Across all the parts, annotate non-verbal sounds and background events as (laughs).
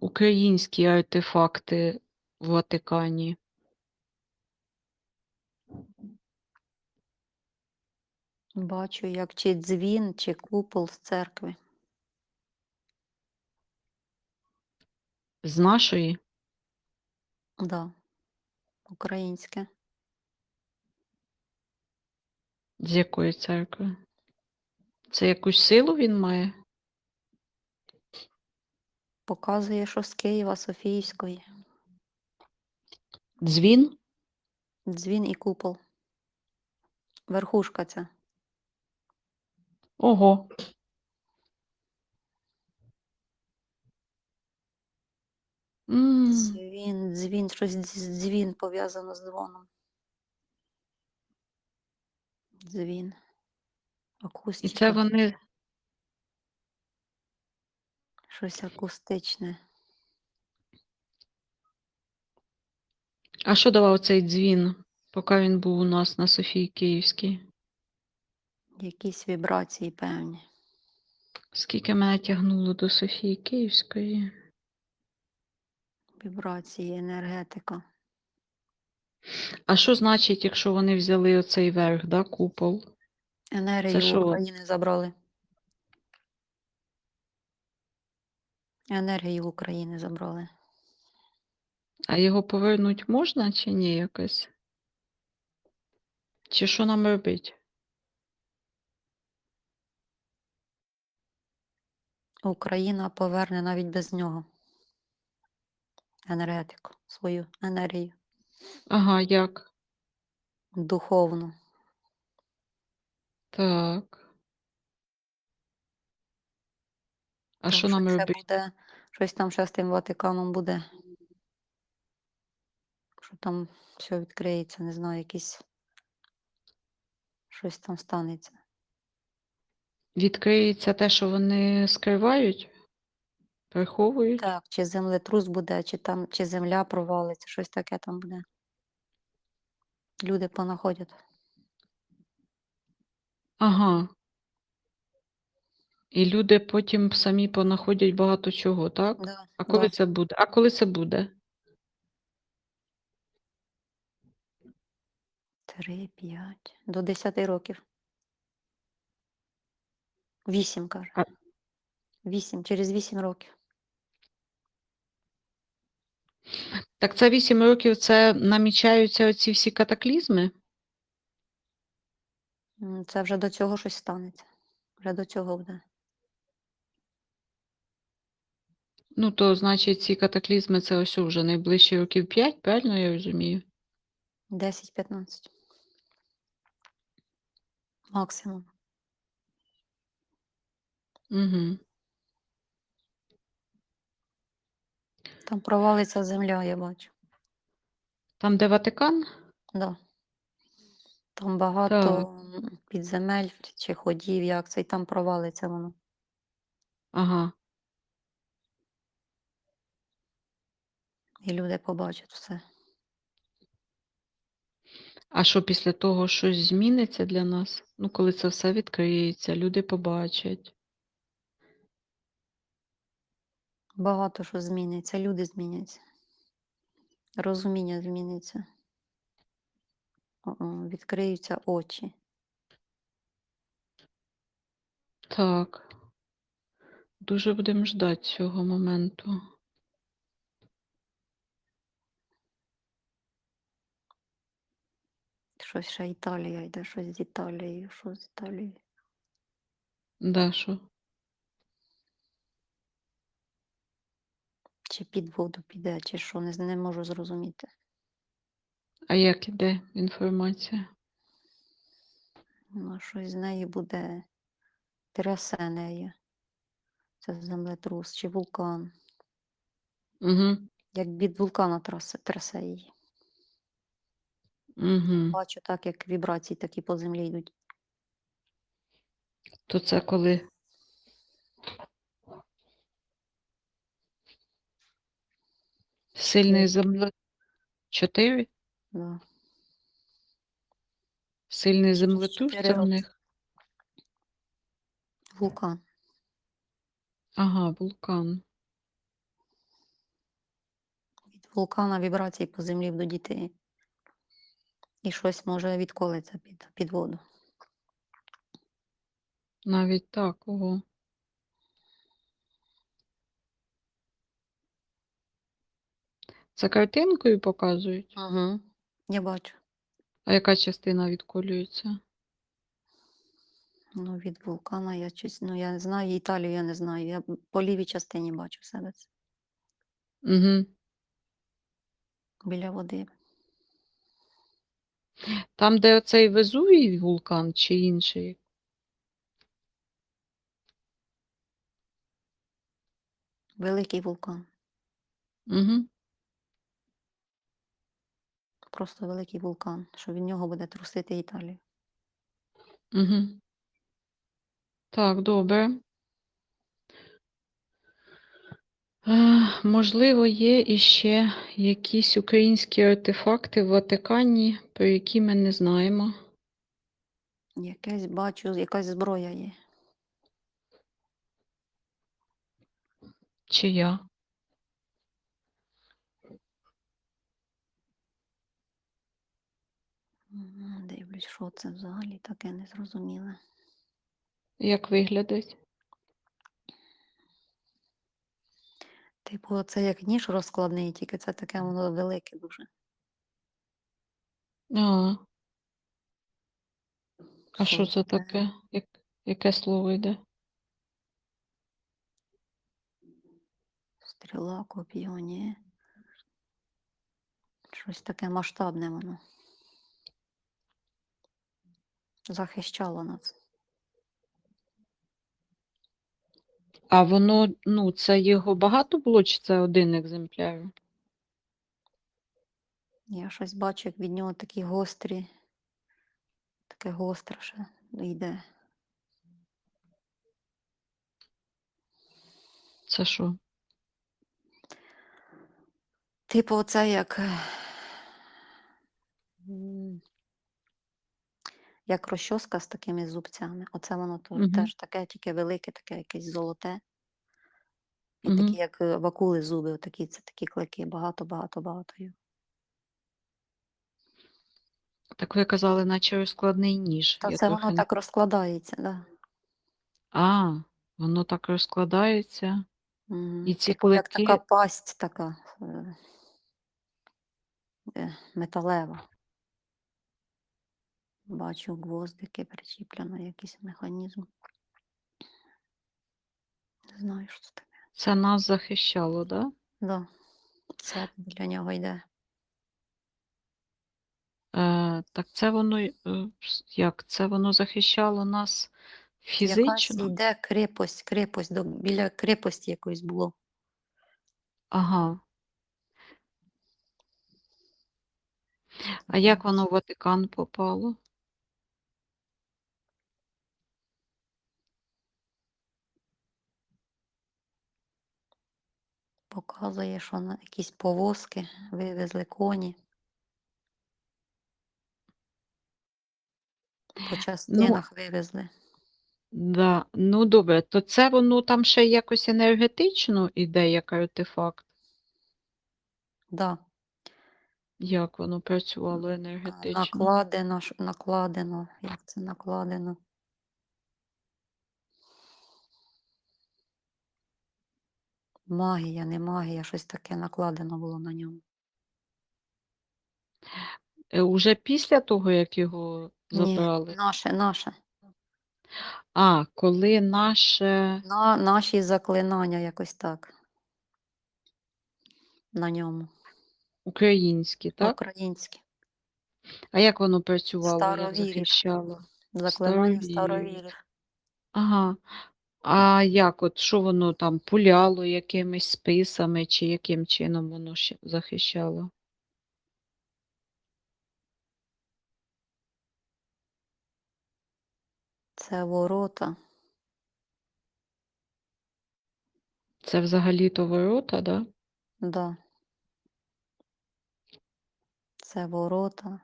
українські артефакти в Ватикані? Бачу, як чи дзвін, чи купол з церкви. З нашої? Да. Українське. З якої церкви? Це якусь силу він має? Показує, що з Києва Софійської. Дзвін? Дзвін і купол. Верхушка ця. Ого. М, Дзвін, дзвін, щось з дзвін пов'язано з дзвоном. Дзвін. І Акустика. це вони Щось акустичне. А що давав цей дзвін, поки він був у нас на Софії Київській? Якісь вібрації певні. Скільки мене тягнуло до Софії Київської? Вібрації, енергетика. А що значить, якщо вони взяли оцей верх, да, купол? Енергію? України забрали. Енергію України забрали. А його повернуть можна чи ні якось? Чи що нам робить? Україна поверне навіть без нього. Енергетику, свою енергію, Ага, як? духовну. Так. А що нам ще робити? буде, щось там ще з тим Ватиканом буде. Що там все відкриється, не знаю, якісь щось там станеться. Відкриється те, що вони скривають? Приховують? Так, чи землетрус буде, чи там, чи земля провалиться, щось таке там буде. Люди понаходять. Ага. І люди потім самі понаходять багато чого, так? Да, А коли да. це буде? А коли це буде? Три, п'ять. До десяти років. Вісім, каже. А- Вісім, через вісім років. Так це 8 років це намічаються оці всі катаклізми? М, Це вже до цього щось станеться. Вже до цього буде. Ну, то значить, ці катаклізми це ось вже найближчі років 5, правильно я розумію? 10-15. Максимум. Угу. Там провалиться земля, я бачу. Там, де Ватикан? Да. Там багато підземель чи ходів, як це, і там провалиться воно. Ага. І люди побачать все. А що після того щось зміниться для нас? Ну, коли це все відкриється, люди побачать. Багато що зміниться, люди зміняться. Розуміння зміниться. Відкриються очі. Так. Дуже будемо ждати цього моменту. Щось ще Італія йде, щось з Італією, що з Італією. Да, що? Чи під воду піде, чи що, не, не можу зрозуміти. А як іде інформація? Ну, щось з нею буде трясе нею. Це землетрус чи вулкан. Угу. Як від вулкана трясе її. Угу. Бачу так, як вібрації такі по землі йдуть. То це коли? Сильний Чотири. земле. Чотири? Да. Сильний землетрус це в них. Вулкан. Ага, вулкан. Від вулкана вібрацій по землі будуть йти. І щось може відколиться під, під воду. Навіть так, ого. Це картинкою показують? Угу. Я бачу. А яка частина відколюється? Ну, від вулкана я щось, ну я не знаю, Італію я не знаю. Я по лівій частині бачу себе це, Угу. біля води. Там, де оцей Везувій вулкан чи інший? Великий вулкан. Угу. Просто великий вулкан, що від нього буде трусити Італію. Угу. Так, добре. Е, можливо, є іще якісь українські артефакти в Ватикані, про які ми не знаємо. Якесь бачу, якась зброя є. Чия? М, Дивлюсь, що це взагалі таке незрозуміле. Як виглядить? Типу, це як ніж розкладний, тільки це таке воно велике дуже. А, а що це таке? Як, яке слово йде? Стріла, коп'є, ні. Щось таке масштабне воно. Захищало нас. А воно, ну, це його багато було, чи це один екземпляр? Я щось бачу, як від нього такі гострі, таке гостре ще йде. Це що? Типу, оце як. е, м, Як розчоска з такими зубцями. Оце воно теж, Мгм. теж таке, тільки велике, таке якесь золоте. І Мгм. такі, як е, в акули зуби, отакі, це такі клики, багато, багато, багато. Так ви казали, наче розкладний ніж. Та Я це трохи воно не- так розкладається, да. А, воно так розкладається. Мгм. І ці як клики- така пасть така е, е, металева. Бачу гвоздики причіплено, якийсь механізм. Не знаю, що це таке. Це нас захищало, да? Да. Це для нього йде. Е, так це воно, е, як? Це воно захищало нас Якась фізично? йде крепость, крепость, до, біля крепості якоїсь було. Ага. А як воно в Ватикан попало? Показує, що на якісь повозки вивезли коні. Ну По частинах вивезли. Да. Ну, добре, то це воно там ще якось енергетично іде, як артефакт? Да. Як воно працювало енергетично? Накладено, накладено. Як це накладено? Магія, не магія, щось таке накладено було на ньому. Е, Уже після того, як його Ні, забрали? наше, наше. А, коли наше На, наші заклинання якось так. На ньому. українське, так? Українське. А як воно працювало, як Старовірів. захищало? Заклинання Старовірів. старовірів. Ага. А як от, що воно там пуляло якимись списами, чи яким чином воно ще захищало? Це ворота. Це взагалі-то ворота, да? Да. Це ворота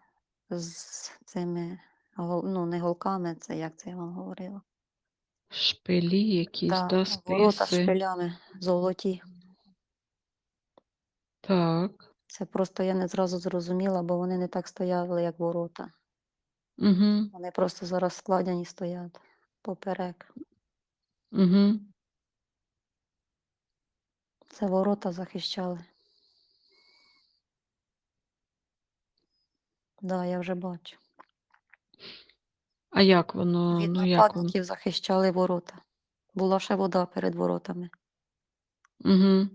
з цими, ну, не голками, це як це я вам говорила. Шпилі якісь, Да, да, ворота з списи. шпилями золоті. Так. Це просто я не зразу зрозуміла, бо вони не так стояли, як ворота. Угу. Вони просто зараз складені стоять поперек. Угу. Це ворота захищали. Да, я вже бачу. А як воно? Від Ну, як воно? нападників захищали ворота. Була ще вода перед воротами. Угу.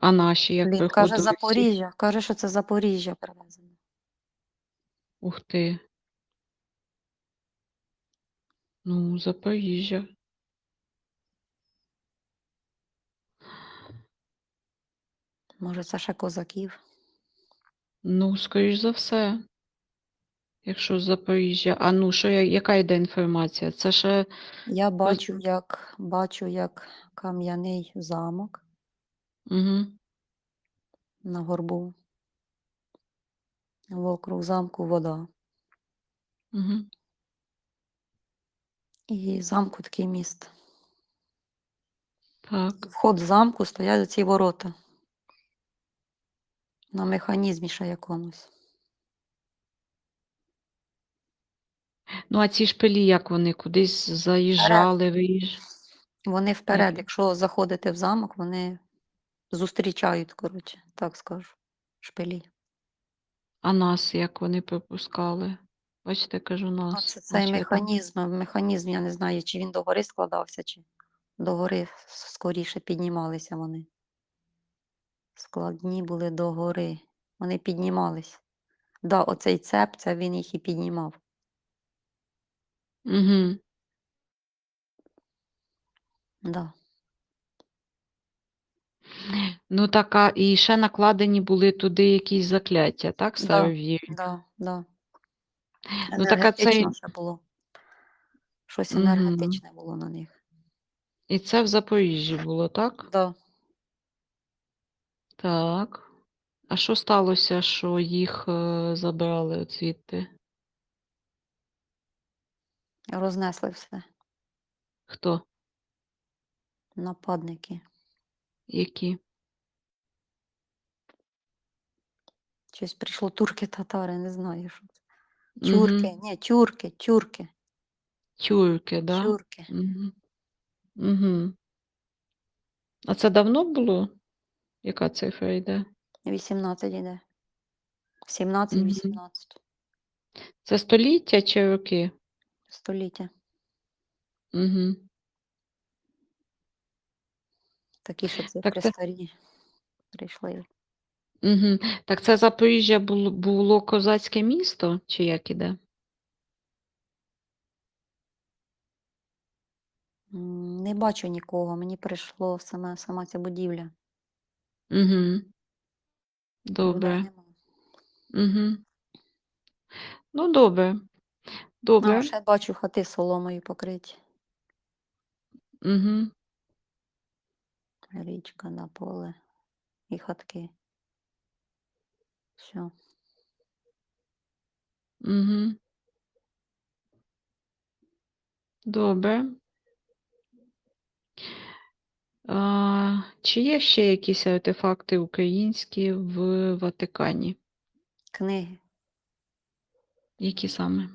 А наші як Він каже всі? Запоріжжя. Каже, що це Запоріжжя привезено. Ух ти. Ну, Запоріжжя. Може, це ще козаків. Ну, скоріш за все. Якщо з Запоріжжя. А ну, що, я- яка йде інформація? Це ще. Я бачу, як бачу, як кам'яний замок Угу. на горбу. Вокруг замку вода. Угу. І замку такий міст. Так. Вход в замку стоять ці ворота. На механізмі ще якомусь. Ну, а ці шпилі, як вони кудись заїжджали, виїжджали? Вони вперед, якщо заходите в замок, вони зустрічають, коротше, так скажу, шпилі. А нас як вони пропускали? Бачите, кажу Ну, нас. це цей механізм, механізм, я не знаю, чи він догори складався, чи догори скоріше піднімалися вони. Складні були догори. Вони піднімались. Да, оцей цеп, це він їх і піднімав. Угу. Да. Ну, така, і ще накладені були туди якісь закляття, так, Да, старовірні? Да, да. Ну, так а цей- Енергетично ще було. Щось Мгм. енергетичне було на них. І це в Запоріжжі було, так? Да. Так. А що сталося, що їх е, забрали от звідти? Рознесли все. Хто? Нападники. Які? Щось прийшло турки, татари, не знаю, що це. Мгм. Тюрки, ні, тюрки, тюрки, Тюрки, да? тюрки. Угу. Угу. А це давно було? Яка цифра йде? 18 іде. 17-18 Це століття чи роки? Століття. Угу. Такі, що Так це- старі прийшли. Угу. Так це Запоріжжя було, було козацьке місто, чи як іде? М, Не бачу нікого, мені прийшло саме, сама ця будівля. Угу. Людей Добре. нема. Угу. Ну, добре. Добре. А, ще бачу хати соломою покриті. Угу. Річка на поле і хатки. Все. Угу. Добре. А, чи є ще якісь артефакти українські в Ватикані? Книги. Які саме?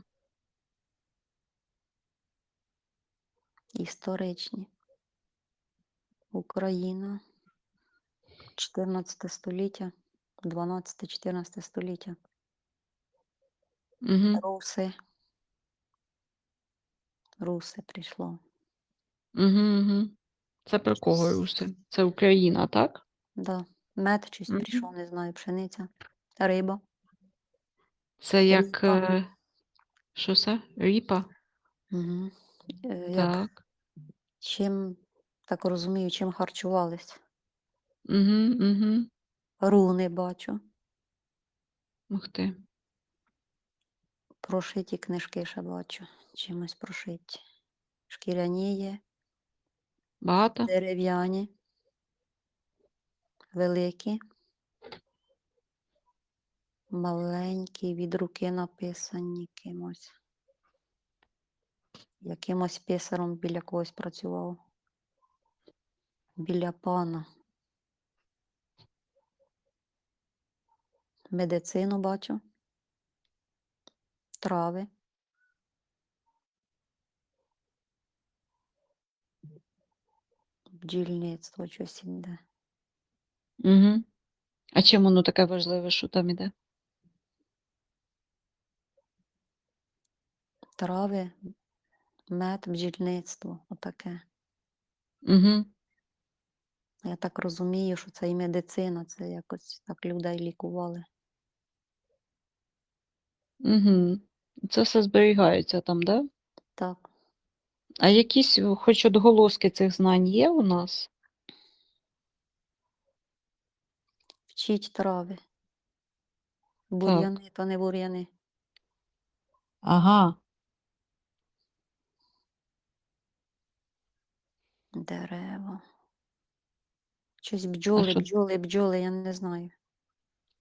Історичні. Україна. 14 століття, 12-14 століття. Угу. Руси. Руси прийшло. Угу, угу. Це про кого руси? Це Україна, так? Да. Мед щось Мгм. прийшов, не знаю, пшениця. Риба. Це як. Ріпа. е, Що це? Ріпа? Угу. Як, Так. чим, так розумію, чим харчувались. Угу, угу. Руни бачу. Ух ти. Прошиті книжки ще бачу. Чимось прошиті. Шкіряні є, Багато? дерев'яні, великі, маленькі, від руки написані кимось. Якимось писаром біля когось працював. Біля пана. Медицину бачу. Трави. Бджільництво щось іде. Угу. А чим воно таке важливе, що там іде? Трави, мед, бджільництво. Отаке. Угу. Я так розумію, що це і медицина, це якось так людей лікували. Угу. Це все зберігається там, да? Так. А якісь е, хоч отголоски цих знань є у нас? Вчіть трави. Бур'яни, то не бур'яни. Ага. Дерева. Щось бджоли, що- бджоли, бджоли, я не знаю.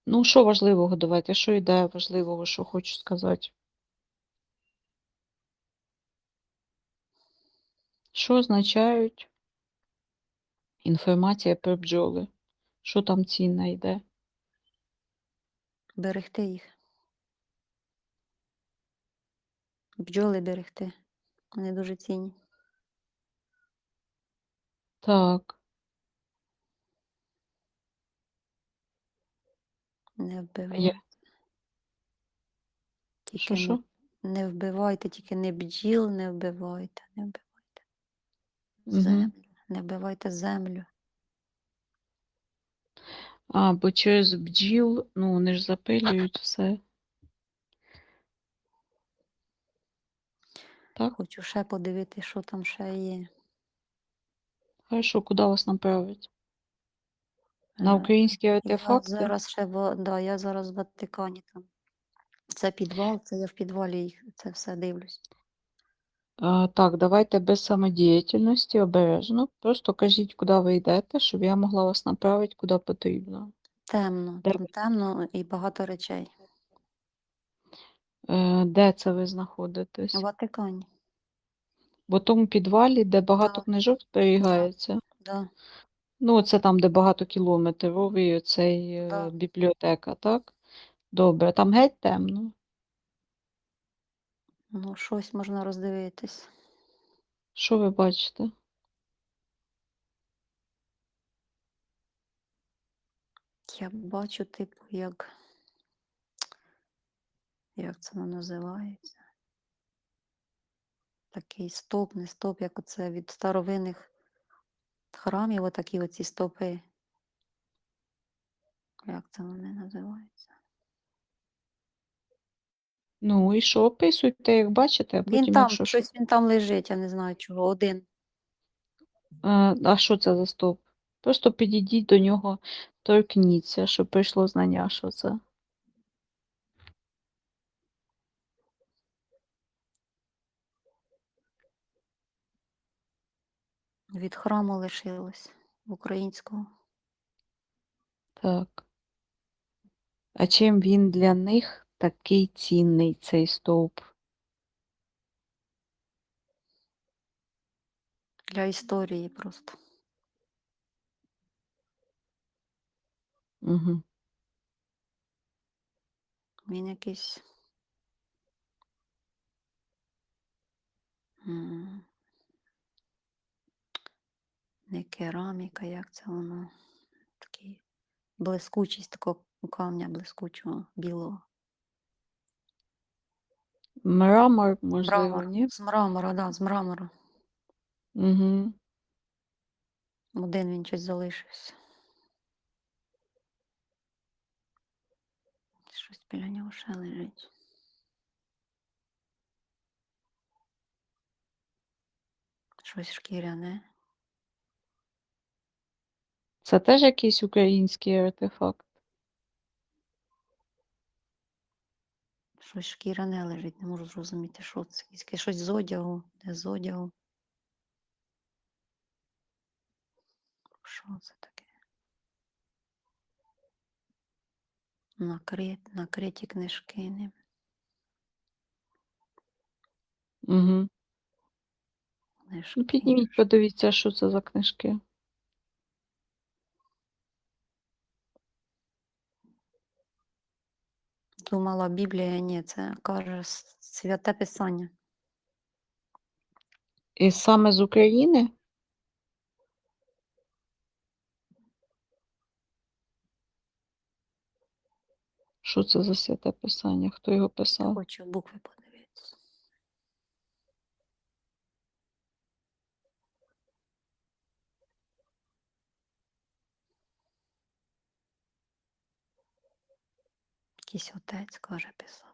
Ну, що важливого давайте? Що йде важливого, що хочу сказати? Що означають інформація про бджоли? Що там цінне йде? Берегти їх. Бджоли берегти. Вони дуже цінні. Так. Не А вбивайте. я... Тільки Що, не, що? не вбивайте, тільки не бджіл, не вбивайте, не вбивайте. Мгм. Землю. Не вбивайте землю. А, бо через бджіл, ну, вони ж запилюють все. Так? Хочу ще подивитися, що там ще є. Хорошо, куди вас направить? На Е, українські Я артефакти? зараз ще в, да, я зараз в Ватикані там. Це підвал, це я в підвалі їх це все дивлюсь. А, так, давайте без самодіяльності, обережно. Просто кажіть, куди ви йдете, щоб я могла вас направити, куди потрібно. Темно, Де там темно і багато речей. Е, де це ви знаходитесь? Ватикані. В тому підвалі, де багато Так. книжок зберігається. Да. Ну, це там, де багато кілометровий оцей е, Да. бібліотека, так? Добре, там геть темно. Ну, щось можна роздивитись. Що ви бачите? Я бачу, типу, як. Як це воно називається? Такий стоп, не стоп, як оце від старовинних храмів, отакі оці стопи. Як це вони називаються? Ну і що, описуйте, як бачите, а Він там, якщо що. щось він там лежить, я не знаю чого. Один. А, а що це за стовп? Просто підійдіть до нього, торкніться, щоб прийшло знання, що це. Від храму лишилось українського. Так. А чим він для них такий цінний, цей стовп? Для історії просто. Угу. Він якийсь. Не кераміка, як це воно? Такий блискучість такого камня блискучого, білого. Мрамор, можливо, Мрамор. ні? З мрамора, да, з мрамору. Угу. Один він щось залишився. Щось біля нього ще лежить. Щось шкіряне. Це теж якийсь український артефакт. Щось шкіряне лежить, не можу зрозуміти, що це. Щось з одягу, де з одягу. Що це таке? Накрит, накриті книжки ним. Угу. Книжки. Ну, підніміть, подивіться, що це за книжки. Думала, Біблія, ні, це каже святе писання. І саме з України? Що це за святе писання? Хто його Я писав? хочу букви подивитися. Якийсь отець, каже, писав.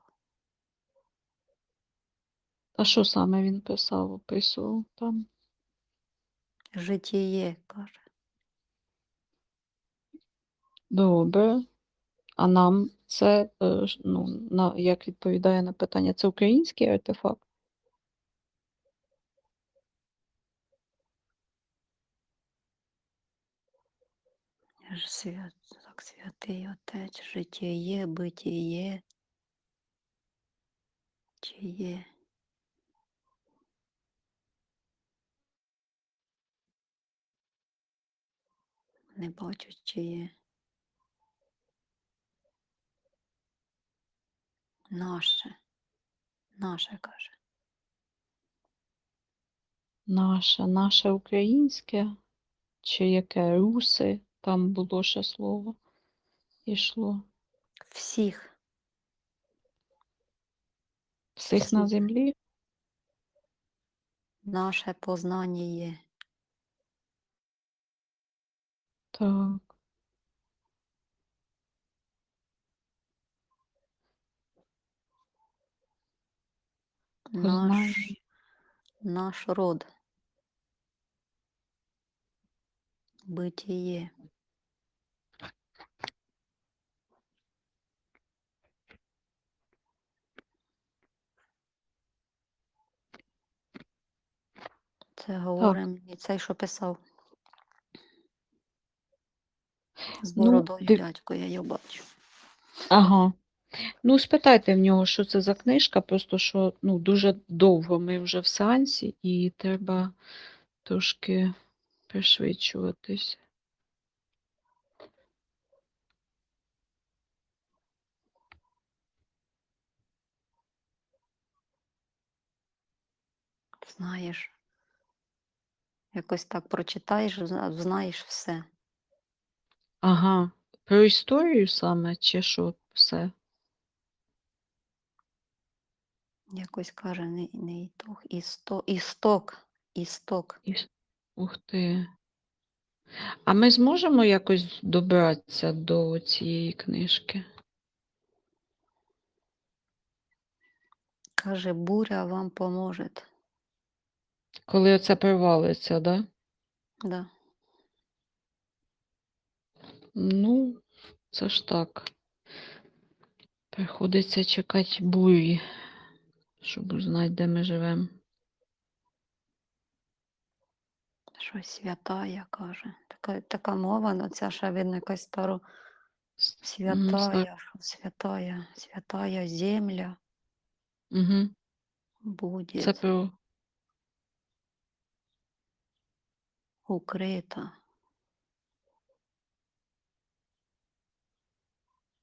А що саме він писав, описував там? Житіє, каже. Добре. А нам це, е, ну, на, як відповідає на питання, це український артефакт? Свят, так, святий отець, житіє, битіє. Чи є? Не бачу, чи є. Наше. Наше, каже. Наше, наше українське? Чи яке? Руси? Там було ще слово. Ішло. Всіх. Всіх на землі? Наше познання є. Так. Наш, наш род. Битіє. Це говорить мені цей, що писав. З Ну, бородою див- дядько, я його бачу. Ага. Ну, спитайте в нього, що це за книжка, просто що ну, дуже довго ми вже в сеансі, і треба трошки пришвидшуватись. Знаєш. Якось так прочитаєш, зна- знаєш все. Ага. Про історію саме, чи що все? Якось каже, не, не ітог, істок, істок, істок. Іс- Ух ти. А ми зможемо якось добратися до цієї книжки? Каже, буря вам поможе. Коли оце провалиться, да? Да. Ну, це ж так. Приходиться чекати бурі, щоб узнати, де ми живемо. Щось святая, каже. Така, така мова, ну ця ще видно якась старо святая, що святая, святая земля Угу. буде Це про укрита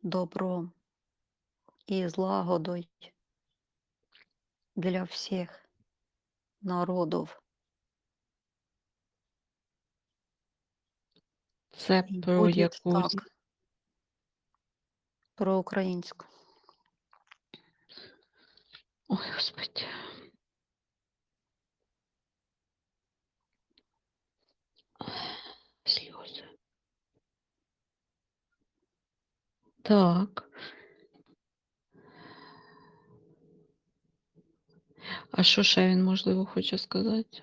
добром і злагодою для всіх народів. це про якусь. так. Про українську. Ой, Господи. Сльози. Так. А що ще він, можливо, хоче сказати?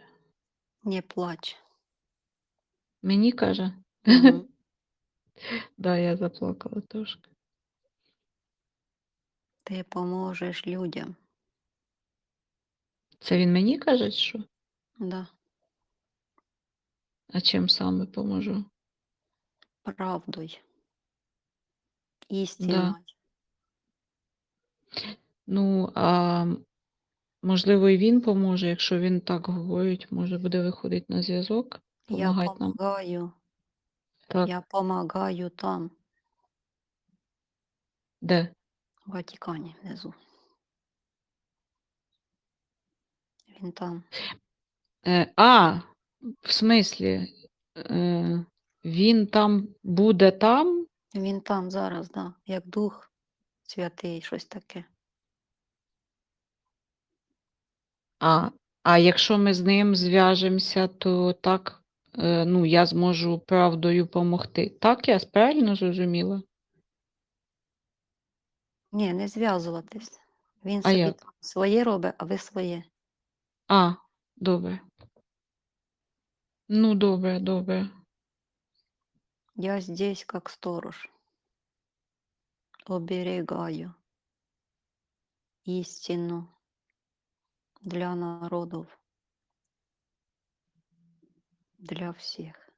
Не плач. Мені каже? Мгм. (laughs) Да, я заплакала трошки. Ти поможеш людям. Це він мені каже, що? Да. А чим саме поможу? Правдою. Істиною. Ну, а можливо, і він поможе, якщо він так говорить, може буде виходити на зв'язок, Я помагати нам. Так, Я помагаю там, де? В Ватикані внизу. Він там. Е, а, в смислі, е, він там буде там? Він там зараз, да, як Дух Святий, щось таке. А, а якщо ми з ним зв'яжемося, то так, е, ну, я зможу правдою помогти. Так, я правильно зрозуміла? Ні, не зв'язуватись. Він А собі як? там своє робить, а ви своє. А, добре. Ну, добре, добре. Я здесь как сторож. Оберегаю истину для народов, для всех.